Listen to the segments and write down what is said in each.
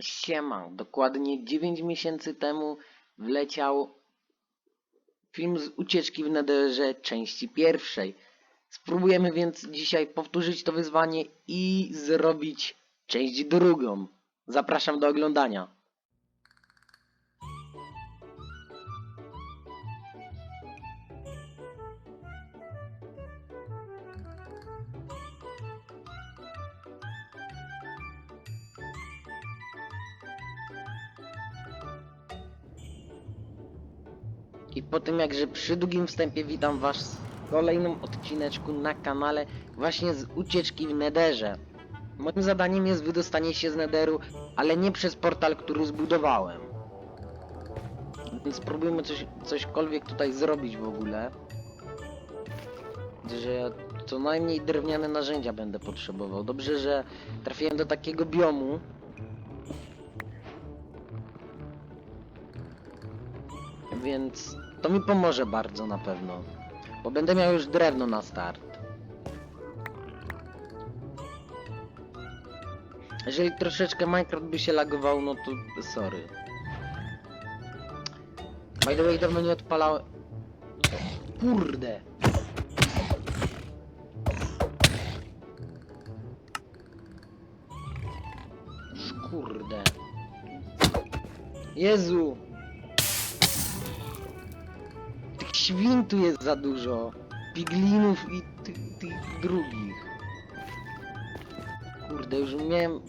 Siema, dokładnie 9 miesięcy temu wleciał film z ucieczki w Netherze części pierwszej. Spróbujemy więc dzisiaj powtórzyć to wyzwanie i zrobić część drugą. Zapraszam do oglądania. I po tym jakże przy długim wstępie witam was w kolejnym odcineczku na kanale właśnie z ucieczki w Netherze. Moim zadaniem jest wydostanie się z Netheru, ale nie przez portal, który zbudowałem. Więc spróbujmy coś, cośkolwiek tutaj zrobić w ogóle. Że co najmniej drewniane narzędzia będę potrzebował. Dobrze, że trafiłem do takiego biomu, więc to mi pomoże bardzo na pewno. Bo będę miał już drewno na start. Jeżeli troszeczkę Minecraft by się lagował, no to sorry. By the way, dawno nie odpalałem... Kurde! Kurde. Jezu! Tych świn tu jest za dużo. Piglinów i tych, tych drugich. Kurde, już miałem...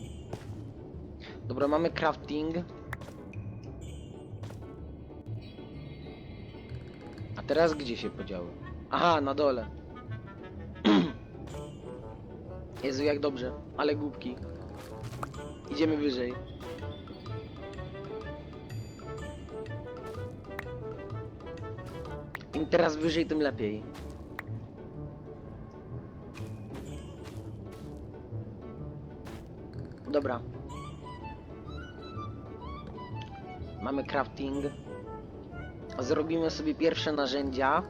Dobra, mamy crafting. A teraz gdzie się podziały? Aha, na dole. Jezu, jak dobrze. Ale głupki. Idziemy wyżej. Im teraz wyżej, tym lepiej. Dobra. Mamy crafting. Zrobimy sobie pierwsze narzędzia.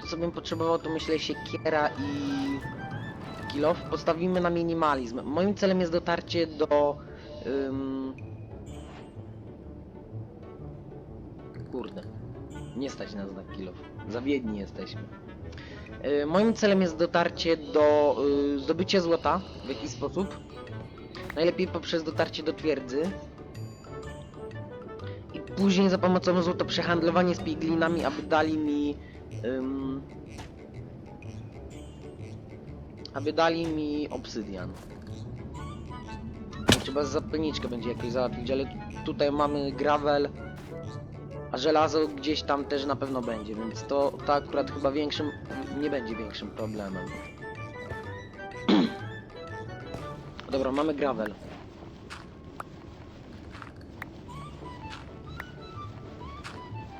To co bym potrzebował, to myślę siekiera i kilof. Postawimy na minimalizm. Moim celem jest dotarcie do... Ym... Kurde. Nie stać nas na kilof. Zawiedni jesteśmy. Y, moim celem jest dotarcie do y, zdobycia złota w jakiś sposób. Najlepiej poprzez dotarcie do twierdzy. I później za pomocą złota przehandlowanie z piglinami, aby dali mi... Aby dali mi obsydian. Trzeba zapalniczkę będzie jakoś załatwić, ale tutaj mamy gravel, a żelazo gdzieś tam też na pewno będzie, więc to, to akurat chyba większym, nie będzie większym problemem. Dobra, mamy gravel.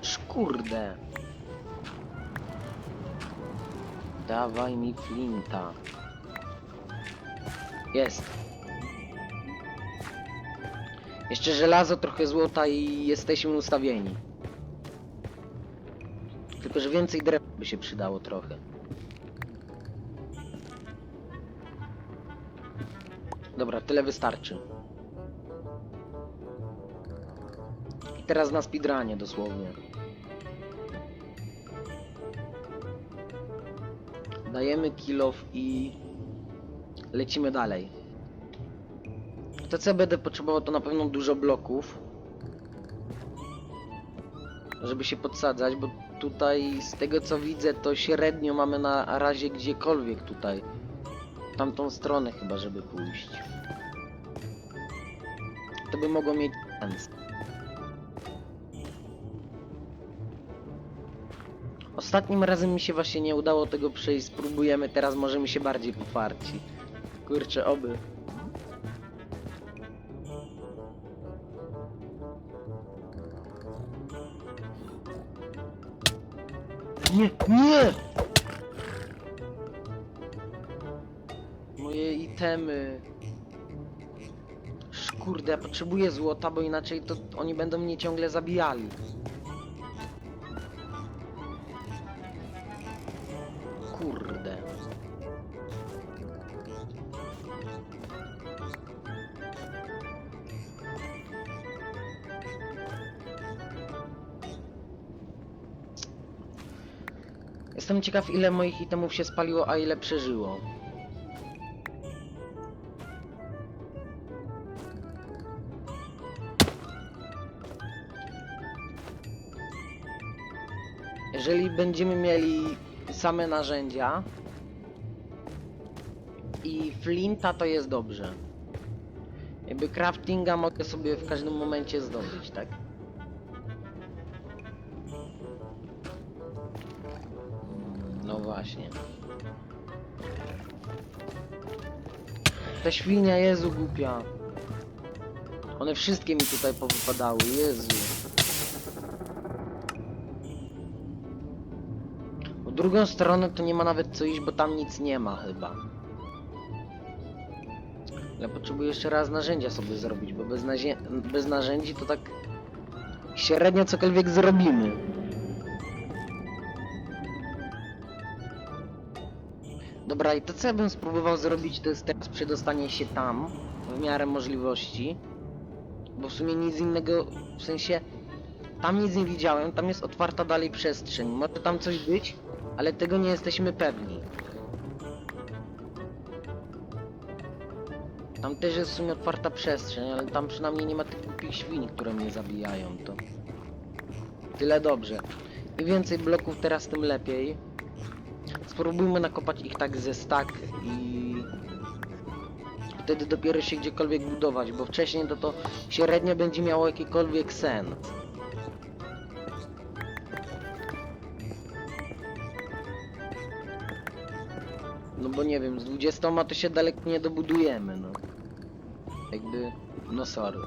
Szkurde. Dawaj mi flinta. Jest. Jeszcze żelazo, trochę złota i jesteśmy ustawieni. Tylko, że więcej drewna by się przydało trochę. Dobra, tyle wystarczy. I teraz na speedrunie dosłownie. Dajemy kill off i lecimy dalej. To co będę potrzebował to na pewno dużo bloków. Żeby się podsadzać, bo tutaj z tego co widzę to średnio mamy na razie gdziekolwiek tutaj. W tamtą stronę chyba żeby pójść. To by mogło mieć sens. Ostatnim razem mi się właśnie nie udało tego przejść, spróbujemy teraz możemy się bardziej pofarci. Kurczę, oby. Nie, nie! Moje itemy. Kurde, ja potrzebuję złota, bo inaczej to oni będą mnie ciągle zabijali. Kurde. Jestem ciekaw ile moich itemów się spaliło, a ile przeżyło. Jeżeli będziemy mieli same narzędzia i flinta, to jest dobrze. Jakby craftinga mogę sobie w każdym momencie zdobyć, tak? No właśnie. Ta świnia, Jezu głupia. One wszystkie mi tutaj powypadały, Jezu. W drugą stronę to nie ma nawet co iść, bo tam nic nie ma chyba. Ale potrzebuję jeszcze raz narzędzia sobie zrobić, bo bez, bez narzędzi to tak średnio cokolwiek zrobimy. Dobra, i to co ja bym spróbował zrobić, to jest teraz przedostanie się tam, w miarę możliwości. Bo w sumie nic innego, w sensie, tam nic nie widziałem, tam jest otwarta dalej przestrzeń. Może tam coś być, ale tego nie jesteśmy pewni. Tam też jest w sumie otwarta przestrzeń, ale tam przynajmniej nie ma tych głupich świń, które mnie zabijają, to... Tyle dobrze. Im więcej bloków teraz, tym lepiej. Spróbujmy nakopać ich tak ze stack i... Wtedy dopiero się gdziekolwiek budować, bo wcześniej to to średnio będzie miało jakikolwiek sens. No bo nie wiem, z 20 to się daleko nie dobudujemy, no. Jakby, no sorry.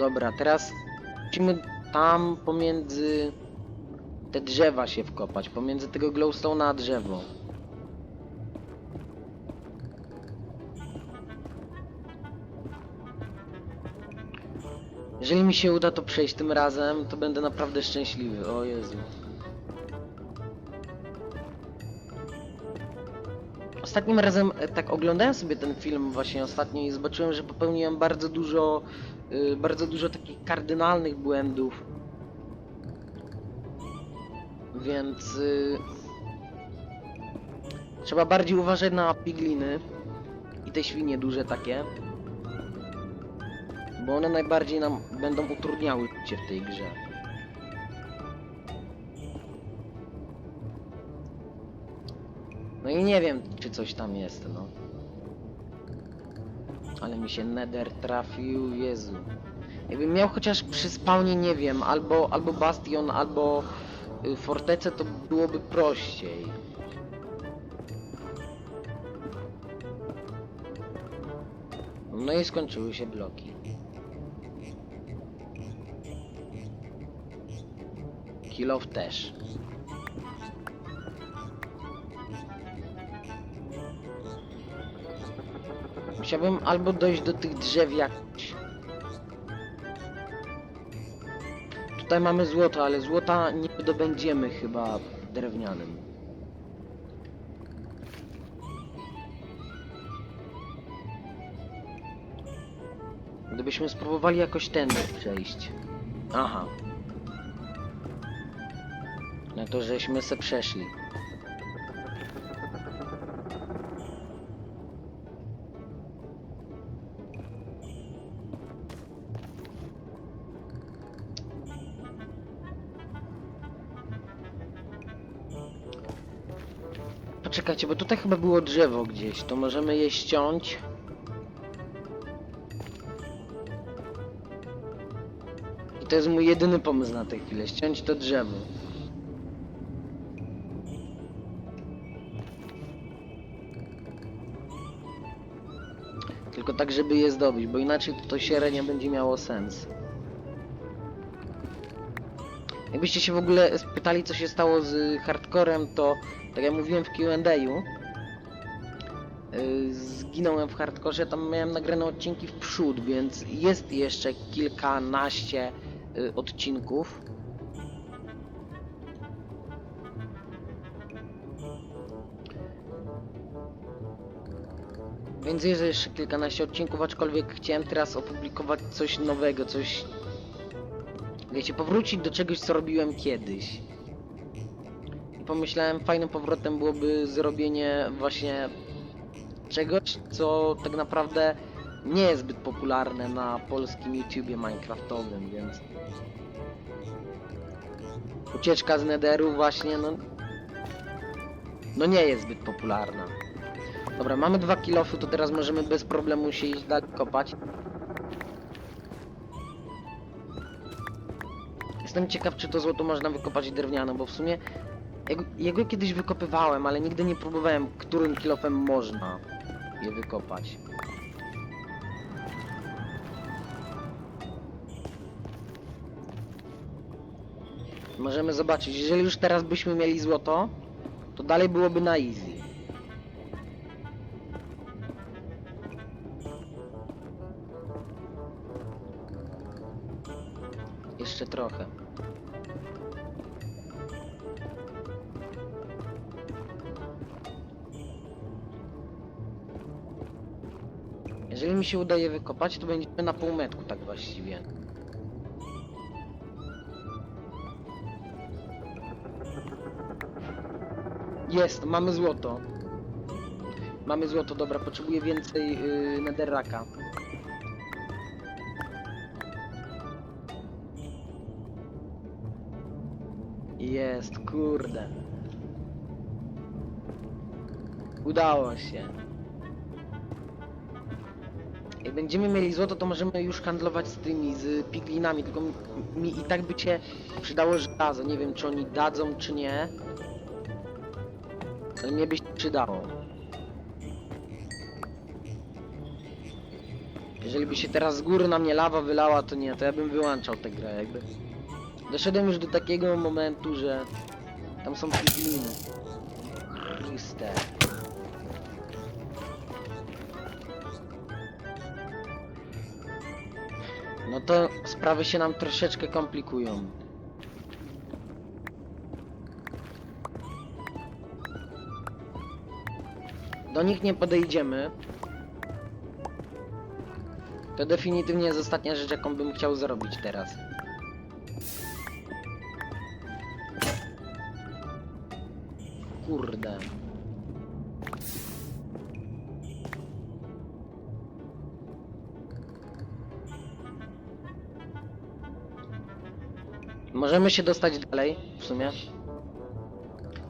Dobra, teraz musimy tam pomiędzy te drzewa się wkopać, pomiędzy tego glowstone'a a drzewo. Jeżeli mi się uda to przejść tym razem, to będę naprawdę szczęśliwy. O Jezu. Ostatnim razem e, tak oglądałem sobie ten film właśnie ostatnio i zobaczyłem, że popełniłem bardzo dużo, y, bardzo dużo takich kardynalnych błędów. Więc y, trzeba bardziej uważać na pigliny i te świnie duże takie. Bo one najbardziej nam będą utrudniały życie w tej grze. No i nie wiem, czy coś tam jest, no. Ale mi się Nether trafił, Jezu. Jakbym miał chociaż przy spawnie, nie wiem, albo, albo Bastion, albo y, Fortecę, to byłoby prościej. No i skończyły się bloki. Kill off też. Musiałbym albo dojść do tych drzew jakoś. Tutaj mamy złoto, ale złota nie dobędziemy chyba drewnianym. Gdybyśmy spróbowali jakoś tędy przejść. Aha. No to żeśmy se przeszli. Bo tutaj chyba było drzewo gdzieś, to możemy je ściąć. I to jest mój jedyny pomysł na tę chwilę, ściąć to drzewo. Tylko tak, żeby je zdobyć, bo inaczej to, to średnio będzie miało sens. Jakbyście się w ogóle spytali, co się stało z hardcorem, to tak jak mówiłem w Q&A'u, yy, zginąłem w hardkorze, tam miałem nagrane odcinki w przód, więc jest jeszcze kilkanaście yy, odcinków. Więc jest jeszcze kilkanaście odcinków, aczkolwiek chciałem teraz opublikować coś nowego, coś... Wiecie, powrócić do czegoś, co robiłem kiedyś. Pomyślałem, fajnym powrotem byłoby zrobienie właśnie czegoś, co tak naprawdę nie jest zbyt popularne na polskim YouTubie Minecraftowym, więc... Ucieczka z Netheru właśnie, no... No nie jest zbyt popularna. Dobra, mamy dwa kilofy, to teraz możemy bez problemu się iść dalej kopać. Jestem ciekaw, czy to złoto można wykopać drewnianą, bo w sumie jego, kiedyś wykopywałem, ale nigdy nie próbowałem, którym kilofem można je wykopać. Możemy zobaczyć, jeżeli już teraz byśmy mieli złoto, to dalej byłoby na easy. Się udaje wykopać, to będziemy na półmetku tak właściwie. Jest, mamy złoto. Mamy złoto, dobra, potrzebuję więcej yy, netherraka. Jest, kurde. Udało się. Jak będziemy mieli złoto, to możemy już handlować z tymi, z piglinami, tylko mi, i tak by cię przydało żelazo. Nie wiem, czy oni dadzą, czy nie. Ale mnie by się przydało. Jeżeli by się teraz z góry na mnie lawa wylała, to nie, to ja bym wyłączał tę grę, jakby. Doszedłem już do takiego momentu, że tam są pigliny. Chryste. No to sprawy się nam troszeczkę komplikują. Do nich nie podejdziemy. To definitywnie jest ostatnia rzecz, jaką bym chciał zrobić teraz. Kurde. Możemy się dostać dalej, w sumie.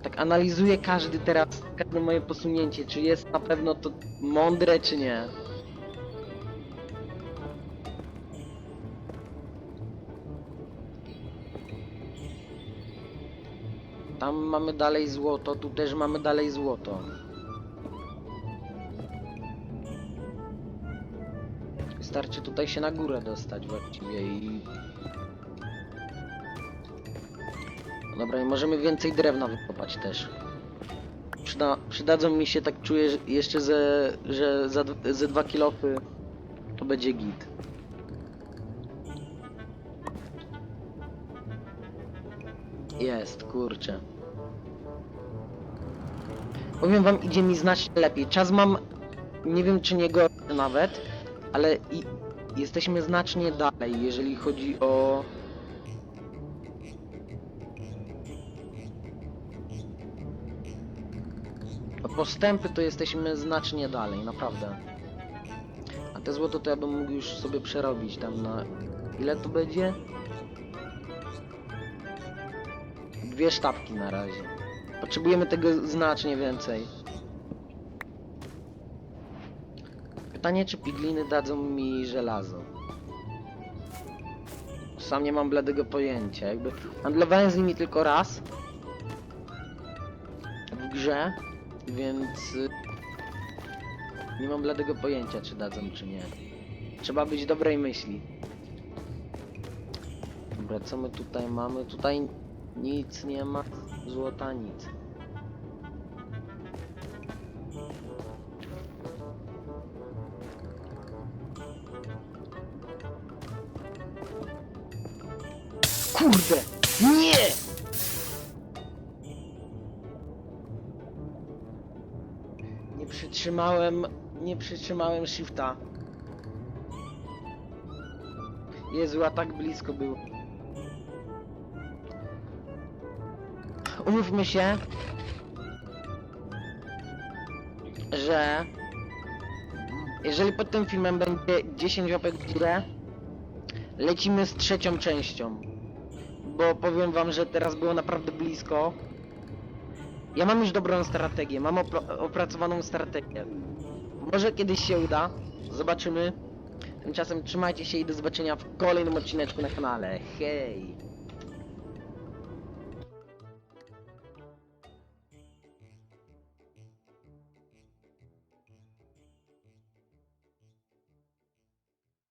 Tak analizuję każdy teraz, każde moje posunięcie, czy jest na pewno to mądre, czy nie. Tam mamy dalej złoto, tu też mamy dalej złoto. Wystarczy tutaj się na górę dostać właściwie i... Dobra, i możemy więcej drewna wykopać też. Przyda, przydadzą mi się, tak czuję, że jeszcze ze, że za, ze dwa kilofy to będzie git. Jest, kurczę. Powiem wam, idzie mi znacznie lepiej. Czas mam, nie wiem czy nie gorszy nawet, ale i, jesteśmy znacznie dalej, jeżeli chodzi o... postępy to jesteśmy znacznie dalej, naprawdę. A te złoto to ja bym mógł już sobie przerobić tam na... Ile to będzie? Dwie sztabki na razie. Potrzebujemy tego znacznie więcej. Pytanie, czy pigliny dadzą mi żelazo? Sam nie mam bladego pojęcia. Jakby handlowałem z nimi tylko raz w grze, więc y, nie mam bladego pojęcia, czy dadzą, czy nie. Trzeba być dobrej myśli. Dobra, co my tutaj mamy? Tutaj nic nie ma. Złota nic. Kurde! Nie! Nie przytrzymałem nie przytrzymałem shifta. Jezu, a tak blisko był. Umówmy się, że jeżeli pod tym filmem będzie 10 łapek w górę, lecimy z trzecią częścią. Bo powiem wam, że teraz było naprawdę blisko. Ja mam już dobrą strategię, mam opra- opracowaną strategię. Może kiedyś się uda, zobaczymy. Tymczasem trzymajcie się i do zobaczenia w kolejnym odcineczku na kanale. Hej!